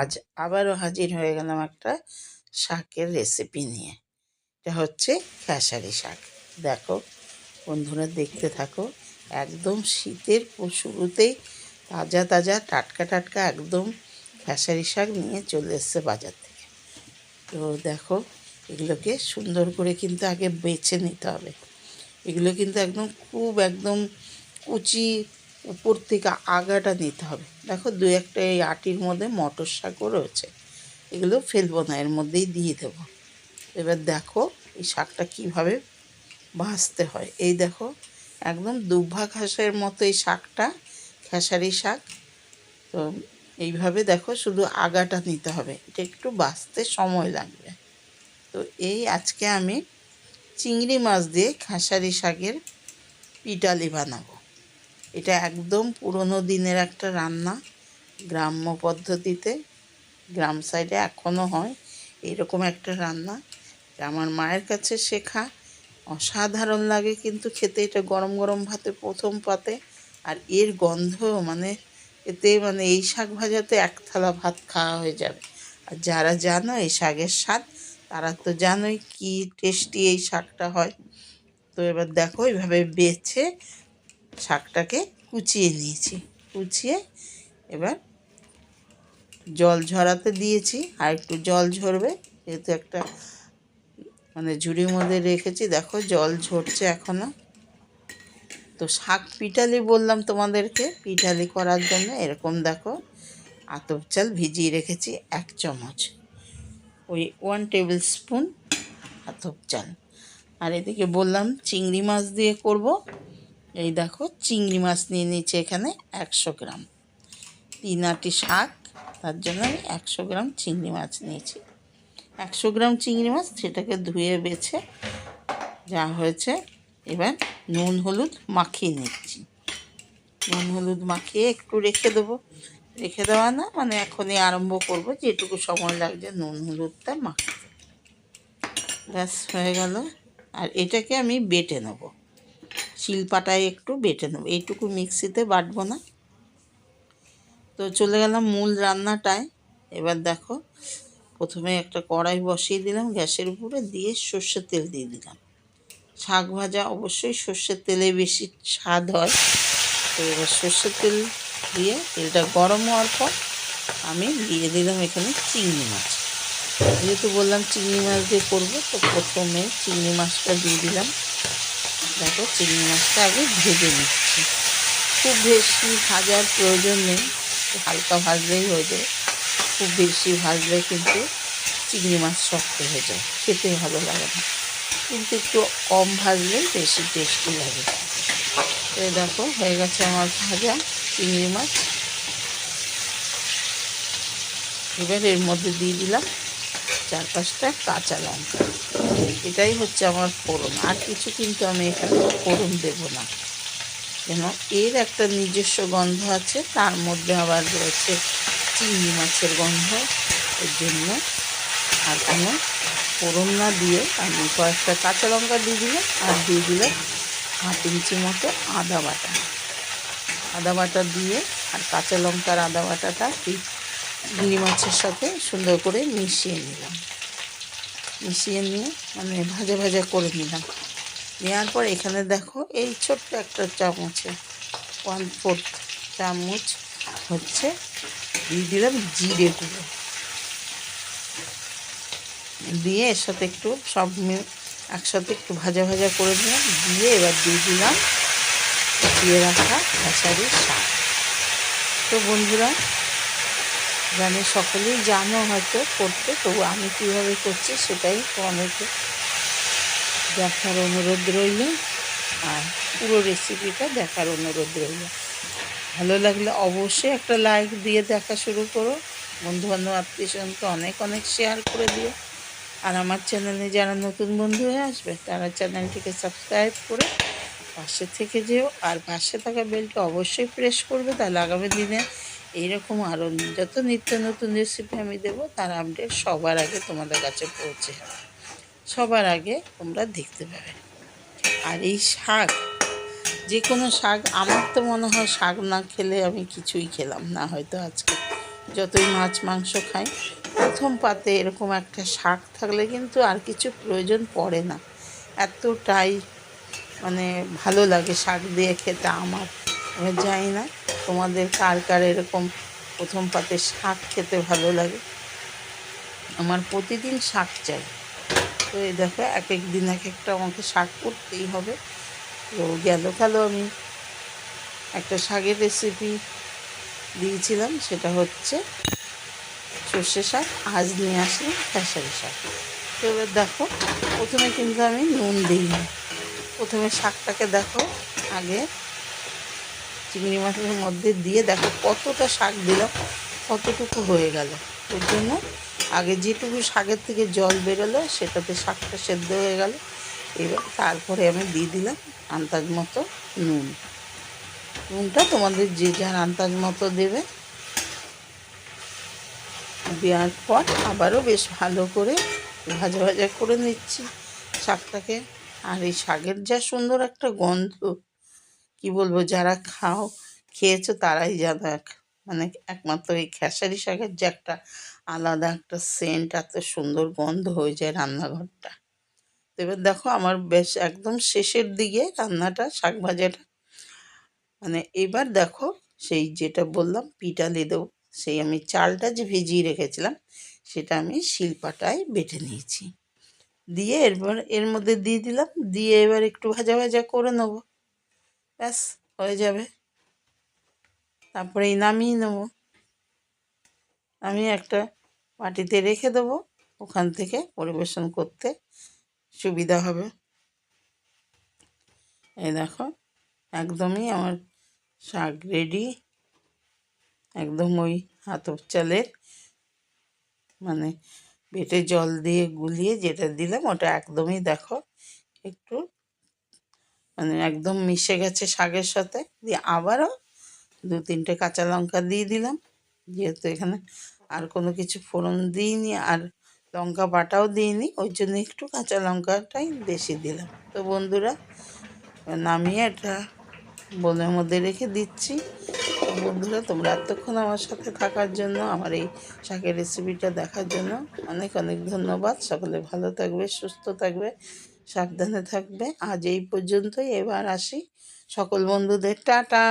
আজ আবারও হাজির হয়ে গেলাম একটা শাকের রেসিপি নিয়ে। এটা হচ্ছে খেসারি শাক। দেখো, বন্ধুরা দেখতে থাকো, একদম শীতের শুরুতেই তাজা তাজা, টাটকা টাটকা একদম খেসারি শাক নিয়ে চলে এসছে বাজার থেকে। তো দেখো, এগুলোকে সুন্দর করে কিন্তু আগে বেছে নিতে হবে। এগুলো কিন্তু একদম খুব একদম কুচি উপর থেকে আগাটা নিতে হবে। দেখো, দু একটা এই আটির মধ্যে মটর শাকও রয়েছে। এগুলো ফেলব না, এর মধ্যেই দিয়ে দেবো। এবার দেখো, এই শাকটা কীভাবে ভাজতে হয়। এই দেখো, একদম দুভা ঘাসের মতো এই শাকটা, খেসারি শাক। তো এইভাবে দেখো, শুধু আগাটা নিতে হবে। এটা একটু বাঁচতে সময় লাগবে। তো এই আজকে আমি চিংড়ি মাছ দিয়ে খেসারি শাকের পিটালি বানাবো। এটা একদম পুরনো দিনের একটা রান্না, গ্রাম্য পদ্ধতিতে। গ্রাম সাইডে এখনও হয় এরকম একটা রান্না আমার মায়ের কাছে শেখা। অসাধারণ লাগে কিন্তু খেতে, এটা গরম গরম ভাতে, প্রথম পাতে। আর এর গন্ধ মানে এতে মানে এই শাক ভাজাতে এক থালা ভাত খাওয়া হয়ে যাবে। আর যারা জানো এই শাকের স্বাদ, তারা তো জানোই কি টেস্টি এই শাকটা হয়। তো এবার দেখো এইভাবে বেছে শাকটাকে কুচিয়ে নিয়েছি। কুচিয়ে এবার জল ঝরাতে দিয়েছি, আর একটু জল ঝরবে, যেহেতু একটা মানে ঝুড়ির মধ্যে রেখেছি। দেখো, জল ঝরছে এখনও তো শাক পিঠালি বললাম তোমাদেরকে, পিঠালি করার জন্য এরকম দেখো, আতপ চাল ভিজিয়ে রেখেছি এক চামচ। ওই ওয়ান টেবিল স্পুন আতপ চাল। আর এদিকে বললাম চিংড়ি মাছ দিয়ে করব। এই দেখো, চিংড়ি মাছ নিয়ে নিচ্ছে এখানে একশো গ্রাম। তিন আটি শাক, তার জন্য আমি একশো গ্রাম চিংড়ি মাছ নিয়েছি। একশো গ্রাম চিংড়ি মাছ সেটাকে ধুয়ে বেছে যা হয়েছে, এবার নুন হলুদ মাখিয়ে নিচ্ছি। নুন হলুদ মাখিয়ে একটু রেখে দেবো। রেখে দেওয়া না মানে এখনই আরম্ভ করব, যেটুকু সময় লাগছে নুন হলুদটা মাখতে। ব্যাস, হয়ে গেল। আর এটাকে আমি বেটে নেব। শিলপাটায় একটু বেটে নেব। এইটুকু মিক্সিতে বাটবো না। তো চলে গেলাম মূল রান্নাটায়। এবার দেখো, প্রথমে একটা কড়াই বসিয়ে দিলাম, গ্যাসের উপরে দিয়ে সর্ষের তেল দিয়ে দিলাম। শাক ভাজা অবশ্যই সর্ষের তেলে বেশি স্বাদ হয়। তো এবার সর্ষের তেল দিয়ে তেলটা গরম হওয়ার পর আমি দিয়ে দিলাম এখানে চিংড়ি মাছ। যেহেতু বললাম চিংড়ি মাছ দিয়ে করব, তো প্রথমে চিংড়ি মাছটা দিয়ে দিলাম। দেখো চিংড়ি মাছটা আগে ভেজে নিচ্ছি। খুব বেশি ভাজার প্রয়োজন নেই হালকা ভাজলেই হয়ে যায় খুব বেশি ভাজলে কিন্তু চিংড়ি মাছ শক্ত হয়ে যায়, খেতে ভালো লাগে না। কিন্তু একটু কম ভাজলে বেশি টেস্টি লাগে। এই দেখো, হয়ে গেছে আমার ভাজা চিংড়ি মাছ। এবার এর মধ্যে দিয়ে দিলাম চার পাঁচটা কাঁচা লঙ্কা। এটাই হচ্ছে আমার ফোড়ন। আর কিছু কিন্তু আমি এখানে ফোড়ন দেব না। কেন? এর একটা নিজস্ব গন্ধ আছে, তার মধ্যে আবার রয়েছে চিংড়ি মাছের গন্ধ। এর জন্য আর কোনো ফোড়ন না দিয়ে আমি কয়েকটা কাঁচা লঙ্কা দিয়ে দিলাম আর দিয়ে দিলাম হাফ ইঞ্চি মতো আদা বাটা। আদা বাটা দিয়ে আর কাঁচা লঙ্কার আদা বাটাটা এই চিংড়ি মাছের সাথে সুন্দর করে মিশিয়ে নিলাম। মিশিয়ে নিয়ে মানে ভাজা ভাজা করে নিলাম। নেওয়ার পর এখানে দেখো এই ছোট্ট একটা চামচে ওয়ান ফোর্থ চামচ হচ্ছে দিয়ে দিলাম জিরে গুঁড়ো। দিয়ে এর সাথে একটু সব একসাথে একটু ভাজা ভাজা করে দিলাম দিয়ে এবার দিয়ে দিলাম দিয়ে রাখা খেসারির শাক তো বন্ধুরা জানি সকলেই জানো হয়তো করতে, তবু আমি কীভাবে করছি সেটাই তোমাদেরকে দেখার অনুরোধ রইল। আর পুরো রেসিপিটা দেখার অনুরোধ রইল। ভালো লাগলে অবশ্যই একটা লাইক দিয়ে দেখা শুরু করো। বন্ধুবান্ধব, আত্মীয় স্বজনকে অনেক অনেক শেয়ার করে দিও। আর আমার চ্যানেলে যারা নতুন বন্ধু হয়ে আসবে, তারা চ্যানেলটিকে সাবস্ক্রাইব করে পাশে থেকে যেও। আর পাশে থাকা বেলটা অবশ্যই প্রেস করবে। তাহলে আগামী দিনে এইরকম আরও যত নিত্য নতুন রেসিপি আমি দেবো, তার আপডেট সবার আগে তোমাদের কাছে পৌঁছে যাবে। সবার আগে তোমরা দেখতে পাবে। আর এই শাক যে কোনো শাক, আমার তো মনে হয় শাক না খেলে আমি কিছুই খেলাম না হয়তো আজকে। যতই মাছ, মাংস খাই, প্রথম পাতে এরকম একটা শাক থাকলে কিন্তু আর কিছু প্রয়োজন পড়ে না। এতটাই মানে ভালো লাগে শাক দিয়ে খেতে আমার। আমি জানি না তোমাদের কার কার এরকম প্রথম পাতে শাক খেতে ভালো লাগে। আমার প্রতিদিন শাক চাই। তো এই দেখো, এক এক দিন এক একটা আমাকে শাক করতেই হবে। তো গেল কালো আমি একটা শাকের রেসিপি দিয়েছিলাম, সেটা হচ্ছে সর্ষে শাক, আজ নিয়ে আসলাম খেসারি শাক। তো এবার দেখো, প্রথমে কিন্তু আমি নুন দিইনি। প্রথমে শাকটাকে দেখো, আগে চিংড়ি মাছের মধ্যে দিয়ে দেখো কতটা শাক দিলাম কতটুকু হয়ে গেল। ওর জন্য আগে যেটুকু শাকের থেকে জল বেরোলো, সেটাতে শাকটা সেদ্ধ হয়ে গেল। এবার তারপরে আমি দিয়ে দিলাম আন্দাজ মতো নুন। নুনটা তোমাদের যে যার আন্দাজ মতো দেবে। দেওয়ার পর আবারও বেশ ভালো করে ভাজা ভাজা করে নিচ্ছি শাকটাকে। আর এই শাকের যা সুন্দর একটা গন্ধ কি বলব, যারা খাও, খেয়েছো তারাই জানো এক মানে একমাত্র এই খেসারি শাকের যে একটা আলাদা একটা সেন্ট এত সুন্দর গন্ধ হয়ে যায় রান্নাঘরটা। তো এবার দেখো আমার বেশ একদম শেষের দিকে রান্নাটা, শাক ভাজাটা। মানে এবার দেখো সেই যেটা বললাম পিঠালি দেবো, সেই আমি চালটা যে ভিজিয়ে রেখেছিলাম, সেটা আমি শিলপাটায় বেটে নিয়েছি। দিয়ে এরপর এর মধ্যে দিয়ে দিলাম, দিয়ে এবার একটু ভাজা ভাজা করে নেব। ব্যাস, হয়ে যাবে। তারপরে নামিয়ে নেব। আমি একটা বাটিতে রেখে দেবো। ওখান থেকে পরিবেশন করতে সুবিধা হবে। এই দেখো, একদমই আমার শাক রেডি একদম ওই হাতপ চালের মানে বেটে জল দিয়ে গুলিয়ে যেটা দিলাম, ওটা একদমই দেখো একটু মানে একদম মিশে গেছে শাকের সাথে। দিয়ে আবারও দু তিনটে কাঁচা লঙ্কা দিয়ে দিলাম। যেহেতু এখানে আর কোনো কিছু ফোড়ন দিইনি আর লঙ্কা বাটাও দিইনি, ওই জন্য একটু কাঁচা লঙ্কাটাই বেশি দিলাম। তো বন্ধুরা, নামিয়ে এটা বোনের মধ্যে রেখে দিচ্ছি। বন্ধুরা, তোমরা এতক্ষণ আমার সাথে থাকার জন্য, আমার এই শাকের রেসিপিটা দেখার জন্য অনেক অনেক ধন্যবাদ। সকলে ভালো থাকবে, সুস্থ থাকবে। সাবধানে থাকবে। আজ এই পর্যন্তই। এবার আসি সকল বন্ধুদের। টাটা!